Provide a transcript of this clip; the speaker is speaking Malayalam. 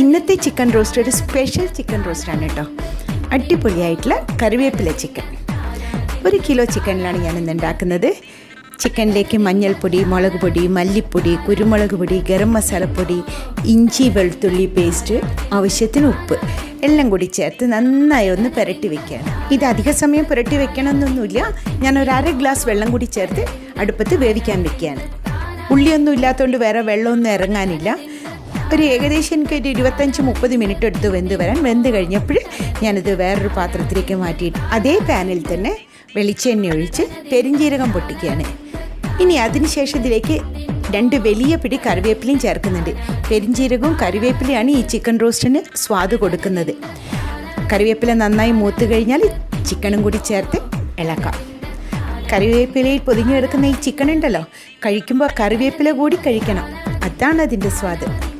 ഇന്നത്തെ ചിക്കൻ റോസ്റ്റ് ഒരു സ്പെഷ്യൽ ചിക്കൻ റോസ്റ്റാണ് കേട്ടോ. അടിപൊളിയായിട്ടുള്ള കറിവേപ്പില ചിക്കൻ. ഒരു കിലോ ചിക്കനിലാണ് ഞാൻ ഇന്ന് ഉണ്ടാക്കുന്നത്. ചിക്കനിലേക്ക് മഞ്ഞൾപ്പൊടി മുളക് പൊടി മല്ലിപ്പൊടി കുരുമുളക് പൊടി ഗരം മസാലപ്പൊടി ഇഞ്ചി വെളുത്തുള്ളി പേസ്റ്റ് ആവശ്യത്തിന് ഉപ്പ് എല്ലാം കൂടി ചേർത്ത് നന്നായി ഒന്ന് പുരട്ടി വെക്കുകയാണ്. ഇത് അധിക സമയം പുരട്ടി വെക്കണമെന്നൊന്നുമില്ല. ഞാൻ ഒരു അര ഗ്ലാസ് വെള്ളം കൂടി ചേർത്ത് അടുപ്പത്ത് വേവിക്കാൻ വെക്കുകയാണ്. ഉള്ളിയൊന്നും ഇല്ലാത്തതുകൊണ്ട് വേറെ വെള്ളമൊന്നും ഇറങ്ങാനില്ല. ഒരു ഏകദേശം എനിക്ക് ഒരു ഇരുപത്തഞ്ച് മുപ്പത് മിനിറ്റ് എടുത്ത് വെന്ത് വരാൻ. വെന്ത് കഴിഞ്ഞപ്പോൾ ഞാനത് വേറൊരു പാത്രത്തിലേക്ക് മാറ്റിയിട്ട് അതേ പാനിൽ തന്നെ വെളിച്ചെണ്ണ ഒഴിച്ച് പെരിഞ്ജീരകം പൊട്ടിക്കുകയാണ്. ഇനി അതിനുശേഷം ഇതിലേക്ക് രണ്ട് വലിയ പിടി കറിവേപ്പിലയും ചേർക്കുന്നുണ്ട്. പെരിഞ്ജീരകവും കറിവേപ്പിലയാണ് ഈ ചിക്കൻ റോസ്റ്റിന് സ്വാദ് കൊടുക്കുന്നത്. കറിവേപ്പില നന്നായി മൂത്ത് കഴിഞ്ഞാൽ ചിക്കനും കൂടി ചേർത്ത് ഇളക്കാം. കറിവേപ്പിലയിൽ പൊതിഞ്ഞു കിടക്കുന്ന ഈ ചിക്കൻ ഉണ്ടല്ലോ കഴിക്കുമ്പോൾ കറിവേപ്പില കൂടി കഴിക്കണം. അതാണ് അതിന്റെ സ്വാദ്.